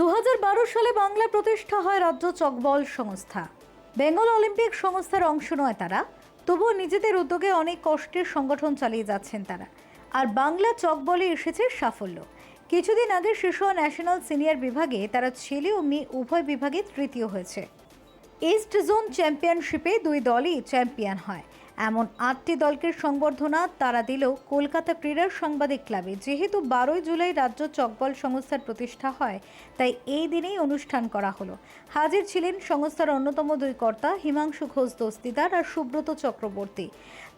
দুহাজার বারো সালে বাংলা প্রতিষ্ঠা হয় রাজ্য চকবল সংস্থা। বেঙ্গল অলিম্পিক সংস্থার অংশ নয় তারা, তবুও নিজেদের উদ্যোগে অনেক কষ্টের সংগঠন চালিয়ে যাচ্ছেন তারা। আর বাংলা চকবলে এসেছে সাফল্য। কিছুদিন আগে শিশু ন্যাশনাল সিনিয়র বিভাগে তারা ছেলে ও মেয়ে উভয় বিভাগে তৃতীয় হয়েছে। ইস্ট জোন চ্যাম্পিয়নশিপে দুই দলই চ্যাম্পিয়ন হয়। এমন আটটি দলকে সংবর্ধনা তারা দিল কলকাতা ক্রীড়া সাংবাদিক ক্লাবে যেহেতু বারোই জুলাই রাজ্য চকবল সংস্থার প্রতিষ্ঠা হয় তাই এই দিনেই অনুষ্ঠান করা হলো। হাজির ছিলেন সংস্থার অন্যতম দুই কর্তা হিমাংশু ঘোষ দস্তিদার আর সুব্রত চক্রবর্তী।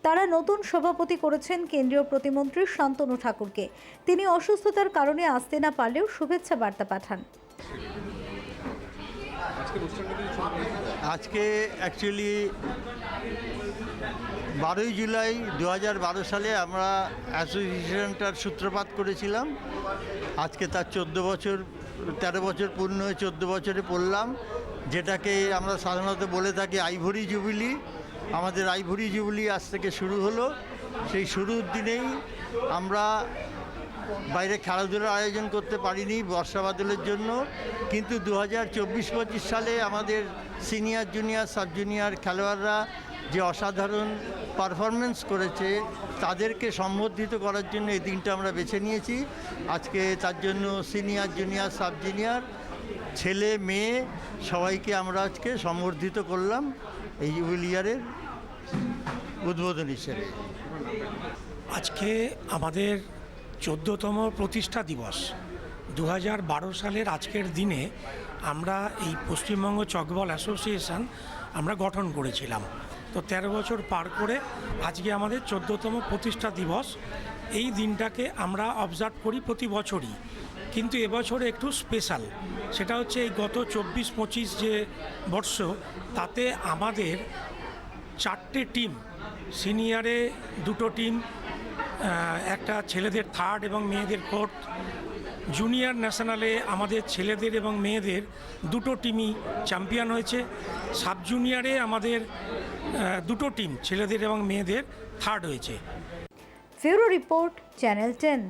তারা নতুন সভাপতি করেছেন কেন্দ্রীয় প্রতিমন্ত্রী শান্তনু ঠাকুরকে। তিনি অসুস্থতার কারণে আসতে না পারলেও শুভেচ্ছা বার্তা পাঠান। আজকে অ্যাকচুয়ালি বারোই জুলাই দু সালে আমরা অ্যাসোসিয়েশনটার সূত্রপাত করেছিলাম। আজকে তার চোদ্দ বছর, তেরো বছর পূর্ণ হয়ে চোদ্দ বছরে পড়লাম। যেটাকে আমরা সাধারণত বলে থাকি আইভরি জুবিলি। আমাদের আইভরি জুবিলি আজ থেকে শুরু হলো। সেই শুরুর দিনেই আমরা বাইরে খেলাধুলার আয়োজন করতে পারিনি বর্ষা বাদলের জন্য। কিন্তু দু হাজার চব্বিশ পঁচিশ সালে আমাদের সিনিয়র জুনিয়র, সাব জুনিয়র খেলোয়াড়রা যে অসাধারণ পারফরমেন্স করেছে, তাদেরকে সম্বর্ধিত করার জন্য এই দিনটা আমরা বেছে নিয়েছি। আজকে তার জন্য সিনিয়র জুনিয়র সাব জুনিয়র ছেলে, মেয়ে, সবাইকে আমরা আজকে সম্বর্ধিত করলাম এই ইউবিলিয়ারের উদ্বোধন হিসেবে। আজকে আমাদের চোদ্দোতম প্রতিষ্ঠা দিবস। দু সালের আজকের দিনে আমরা এই পশ্চিমবঙ্গ চকবল অ্যাসোসিয়েশন আমরা গঠন করেছিলাম। তো তেরো বছর পার করে আজকে আমাদের চোদ্দোতম প্রতিষ্ঠা দিবস। এই দিনটাকে আমরা অবজার্ভ করি প্রতি বছরই। কিন্তু এবছরে একটু স্পেশাল সেটা হচ্ছে এই গত চব্বিশ পঁচিশ যে বর্ষ, তাতে আমাদের চারটে টিম সিনিয়রে দুটো টিম একটা ছেলেদের থার্ড এবং মেয়েদের ফোর্থ জুনিয়র ন্যাশনালে আমাদের ছেলেদের এবং মেয়েদের দুটো টিমই চ্যাম্পিয়ন হয়েছে। সাব জুনিয়রে আমাদের দুটো টিম ছেলেদের এবং মেয়েদের থার্ড হয়েছে। ফেরো রিপোর্ট চ্যানেল টেন